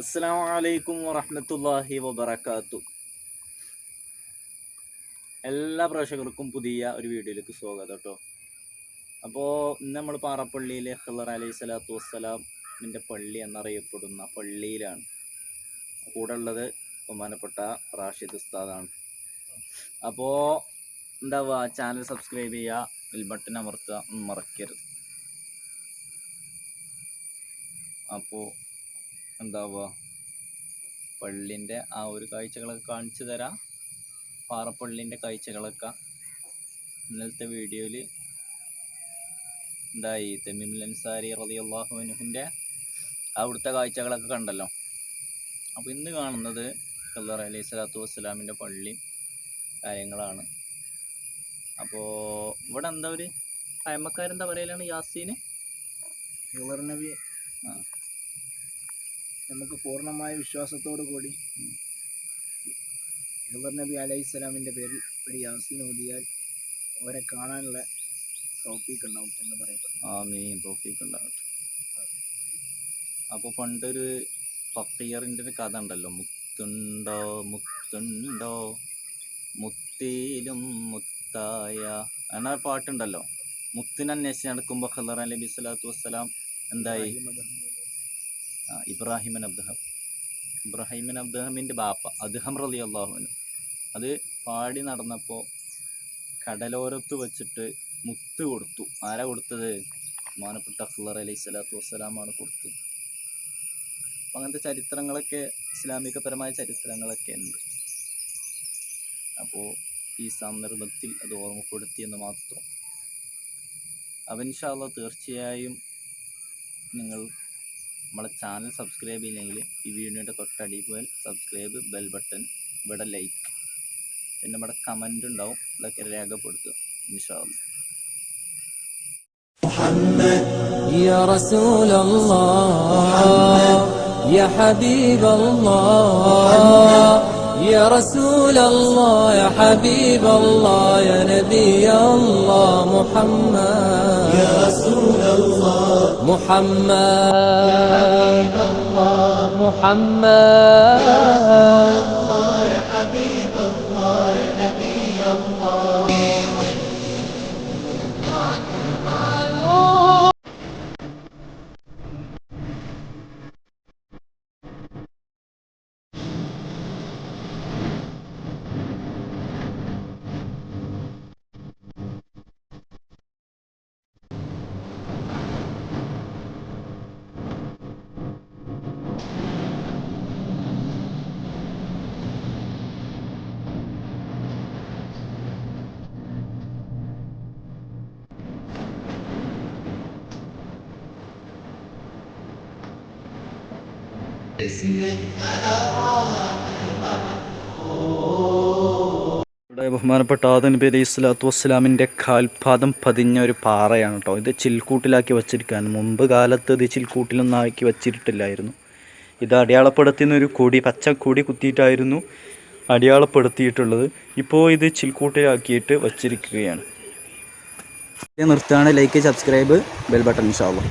അസ്സാം വലൈക്കും വറഹമത്തല്ലാഹി വബർക്കാത്തു എല്ലാ പ്രേക്ഷകർക്കും പുതിയ ഒരു വീഡിയോയിലേക്ക് സ്വാഗതം കേട്ടോ അപ്പോൾ ഇന്ന് നമ്മൾ പാറപ്പള്ളിയിലെ ഖിളർ അലൈഹി സ്വലാത്തു വസ്സലാമിന്റെ പള്ളി എന്നറിയപ്പെടുന്ന പള്ളിയിലാണ്. കൂടെ ഉള്ളത് ബഹുമാനപ്പെട്ട റാഷിദ് ഉസ്താദാണ്. അപ്പോൾ എന്താവുക ചാനൽ സബ്സ്ക്രൈബ് ചെയ്യുക ബിൽ ബട്ടൺ അമർത്തുക മറക്കരുത്. അപ്പോൾ എന്താവുക? പള്ളിന്റെ ആ ഒരു കാഴ്ചകളൊക്കെ കാണിച്ചു തരാം. പാറപ്പള്ളിന്റെ കാഴ്ചകളൊക്കെ ഇന്നലത്തെ വീഡിയോയിൽ എന്തായി? തെമിമുൽ അൻസാരി റളിയല്ലാഹു അൻഹുവിന്റെ അവിടുത്തെ കാഴ്ചകളൊക്കെ കണ്ടല്ലോ. അപ്പോൾ ഇന്ന് കാണുന്നത് കല്ലറ അലൈഹി സ്വലാത്തു വസ്സലാമിന്റെ പള്ളി കാര്യങ്ങളാണ്. അപ്പോൾ ഇവിടെ എന്താ ഒരു അയമ്മക്കാരെന്താ പറയലാണ്? യാസീന്? നബി. ആ. നമുക്ക് പൂർണമായ വിശ്വാസത്തോടു കൂടി ഹിളർ നബി അലൈഹി സ്വലാമിന്റെ പേരിൽ ഒരു യാസീൻ ഓതിയാൽ അവരെ കാണാനുള്ള ടോപ്പിക് ഉണ്ടാവും എന്ന് പറയപ്പെടുന്നു. തോഫീക്ക് ഉണ്ടാകട്ടെ. അപ്പോൾ പണ്ടൊരു ഫക്കീറിന്റെ ഒരു കഥ ഉണ്ടല്ലോ. മുത്തുണ്ടോ മുത്തുണ്ടോ മുത്തിയിലും മുത്തായ അങ്ങനെ ഒരു പാട്ടുണ്ടല്ലോ. മുത്തിനന്വേഷിച്ച് നടക്കുമ്പോൾ ഖദർ നബി സ്വലാത്തു വസ്സലാം എന്തായി? ആ, ഇബ്രാഹിമൻ അബ്ദഹം. ഇബ്രാഹിമൻ അബ്ദഹമിന്റെ ബാപ്പ അദ്ദേഹം റലി അള്ളാഹുവിന് അത് പാടി നടന്നപ്പോൾ കടലോരത്ത് വച്ചിട്ട് മുത്ത് കൊടുത്തു. ആരാ കൊടുത്തത്? മാനപ്പെട്ട അഖ്ലർ അലൈഹി സ്വലാത്തു വസ്സലാമാണ് കൊടുത്തത്. അപ്പം അങ്ങനത്തെ ചരിത്രങ്ങളൊക്കെ ഇസ്ലാമികപരമായ ചരിത്രങ്ങളൊക്കെ ഉണ്ട്. അപ്പോൾ ഈ സന്ദർഭത്തിൽ അത് ഓർമ്മപ്പെടുത്തിയെന്ന് മാത്രം. അവൻഷാള്ള തീർച്ചയായും നിങ്ങൾ നമ്മളെ ചാനൽ സബ്സ്ക്രൈബ് ചെയ്യില്ലെങ്കിൽ ഈ വീഡിയോയുടെ തൊട്ടടി പോയാൽ സബ്സ്ക്രൈബ് ബെൽ ബട്ടൺ ഇവിടെ ലൈക്ക് പിന്നെ നമ്മുടെ കമൻ്റ് ഉണ്ടാവും ഇതൊക്കെ രേഖപ്പെടുത്തുക ഇൻഷാല്ല يا رسول الله يا حبيب الله يا رسول الله يا حبيب الله يا نبي الله محمد يا رسول الله محمد محمد. ബഹുമാനപ്പെട്ട ആദൻ നബി അലൈഹി സ്വലാത്തു വസ്സലാമിന്റെ കാൽപാദം പതിഞ്ഞ ഒരു പാറയാണ് കേട്ടോ. ഇത് ചിൽക്കൂട്ടിലാക്കി വച്ചിരിക്കുകയാണ്. മുമ്പ് കാലത്ത് ഇത് ചിൽക്കൂട്ടിലൊന്നും ആക്കി വച്ചിട്ടില്ലായിരുന്നു. ഇത് അടയാളപ്പെടുത്തുന്ന ഒരു കൊടി പച്ച കൊടി കുത്തിയിട്ടായിരുന്നു അടയാളപ്പെടുത്തിയിട്ടുള്ളത്. ഇപ്പോൾ ഇത് ചിൽക്കൂട്ടിലാക്കിയിട്ട് വച്ചിരിക്കുകയാണ്. നിർത്തുകയാണ്. Like subscribe bell button ഇൻഷാല്ലോ